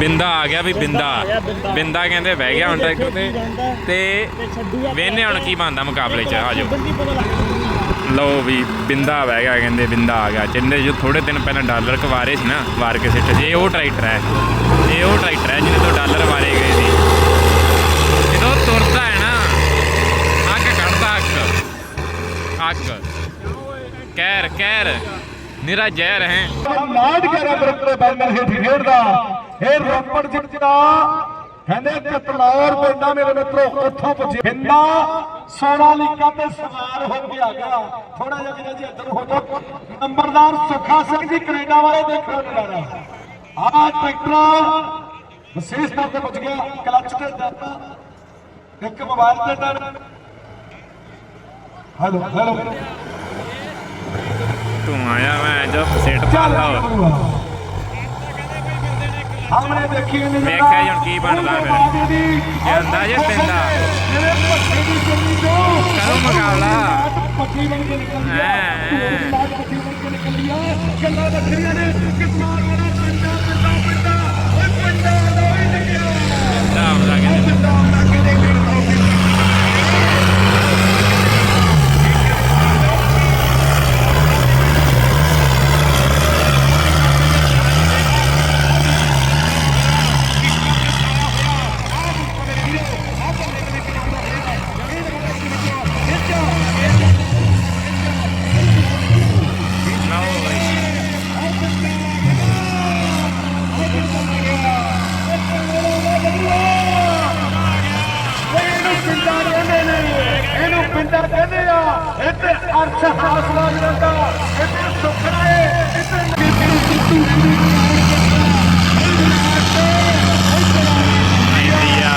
ਬਿੰਦਾ ਆ ਗਿਆ ਵੀ ਬਿੰਦਾ। ਬਿੰਦਾ ਕਹਿੰਦੇ ਬਹਿ ਗਿਆ ਹੁਣ ਟਰੈਕਟਰ ਤੇ ਤੇ ਵੇਨੇ ਹੁਣ ਕੀ ਬਣਦਾ ਮੁਕਾਬਲੇ 'ਚ, ਆ ਜਾਓ। ਲਓ ਵੀ ਬਿੰਦਾ ਬਹਿ ਗਿਆ, ਕਹਿੰਦੇ ਬਿੰਦਾ ਆ ਗਿਆ। ਜਿੰਦੇ ਜੋ ਥੋੜੇ ਦਿਨ ਪਹਿਲਾਂ ਡਾਲਰ ਕਵਾਰੇ ਸੀ ਨਾ ਵਾਰ ਕੇ ਸਿੱਟ, ਜੇ ਉਹ ਟਰੈਕਟਰ ਹੈ ਇਹ ਉਹ ਟਰੈਕਟਰ ਹੈ ਜਿਹਨੇ ਤੋਂ ਡਾਲਰ ਵਾਰੇ ਗਏ ਸੀ। ਜਦੋਂ ਤੁਰਦਾ ਹੈ ਨਾ, ਅੱਗ ਕੱਢਦਾ ਅੱਗ। ਅੱਗ। ਕਹਿਰ ਕਹਿਰ ਨਿਰਾ ਜ਼ਹਿਰ ਹੈ। ਨਾਟ ਕਰਾ ਬਰਤਰੇ ਬੈਨਰ ਹੇਠ ਖੇਡਦਾ। ਇਹ ਰੋਪੜ ਜਿੱਤਦਾ ਕਹਿੰਦੇ ਕਤਲੌਰ ਪਿੰਡਾਂ ਮੇਰੇ ਮਿੱਤਰੋ ਉੱਥੋਂ ਪੁੱਜੇ। ਬਿੰਦਾ ਸੋਨਾਲੀਕਾ ਤੇ ਸਵਾਰ ਹੋ ਕੇ ਆ ਗਿਆ। ਥੋੜਾ ਜਿਹਾ ਜਿਹੜਾ ਜੀ ਇੱਧਰ ਹੋ ਜਾ ਨੰਬਰਦਾਰ ਸੁਖਾ ਸਿੰਘ ਜੀ ਕੈਨੇਡਾ ਵਾਲੇ ਦੇਖਣ ਨੂੰ ਮਿਲ ਰਿਹਾ। ਆਹ ਟਰੈਕਟਰ ਵਿਸ਼ੇਸ਼ ਤੌਰ ਤੇ ਪੁੱਜ ਗਿਆ। ਕਲੱਚ ਤੇ ਦਰਦ। ਇੱਕ ਮੋਬਾਈਲ ਤੇ ਦਰਦ। Hello hello. ਤੂੰ ਆਇਆ ਮੈਂ ਜੋ ਸਿੱਟ ਪਾਲਾ ਦੇਖੀ ਵੇਖਿਆ ਹੁਣ ਕੀ ਬਣਦਾ ਫਿਰ। ਜਾਂਦਾ ਜੇ ਪੈਂਦਾ। ਕਰੋ ਮੁਕਾਬਲਾ। ਹੈਂ, ਗੱਲਾਂ ਵੱਖਰੀਆਂ ਨੇ ਕਿਸਮਾਰ ਵਾਲਾ ਪਿੰਡਾ ਪਿੰਡਾ ਪਿੰਡਾ ਓਏ ਪਿੰਡਾ ਦਾ ਹੀ ਨਿਕਲਿਆ ਦਾ ਹੁੰਦਾ ਕਹਿੰਦੇ ਪਿੰਡਾ ਆਉਂਦਾ ਕਿਤੇ ਵੀ ਲਓ ਬਈ ਇਹਨੂੰ ਪਿੰਡਾ ਕਹਿੰਦੇ ਨੇ ਇਹਨੂੰ ਪਿੰਡਾ ਕਹਿੰਦੇ ਆ। ਇੱਥੇ ਅਰਸ਼ ਹਾਸਲਾ ਜਾਂਦਾ ਇੱਥੇ ਸੁਖਣਾ ਏ ਇੱਥੇ ਇੰਡੀਆ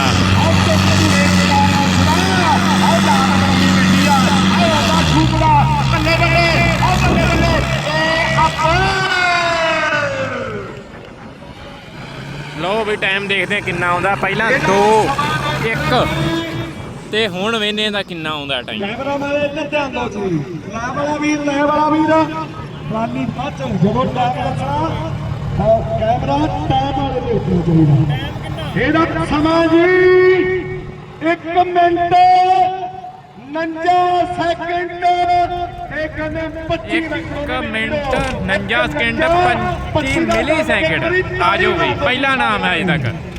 ਲਓ ਵੀ ਟਾਈਮ ਦੇਖਦੇ ਕਿੰਨਾ ਆਉਂਦਾ। ਪਹਿਲਾਂ 2 1 ਤੇ ਹੁਣ ਵੇਨੇ ਦਾ ਕਿੰਨਾ ਆਉਂਦਾ ਟਾਈਮ ਕੈਮਰਾ ਮਾਰੇ ਇੱਧਰ ਧਿਆਨ ਦਿਓ ਜੀ। ਲੈ ਵਾਲਾ ਵੀਰ ਲੈ ਵਾਲਾ ਵੀਰ। ਟਰਾਲੀ ਬੱਚ ਜਦੋਂ ਟਾਈਮ ਤਾਂ ਕੈਮਰਾ ਟਾਈਮ ਵਾਲੇ ਦੇ ਉੱਤੇ ਚਾਹੀਦਾ ਇਹਦਾ ਸਮਾਂ ਜੀ 1 ਮਿੰਟ 49 ਸੈਕਿੰਡ ਇਹ ਕਹਿੰਦੇ 25 ਇੱਕ ਮਿੰਟ 49 ਸਕਿੰਟ 25 ਮਿਲੀ ਸੈਕਿੰਡ ਆ ਜਾਓ ਬਈ ਪਹਿਲਾ ਨਾਮ ਹੈ ਅਜੇ ਤੱਕ।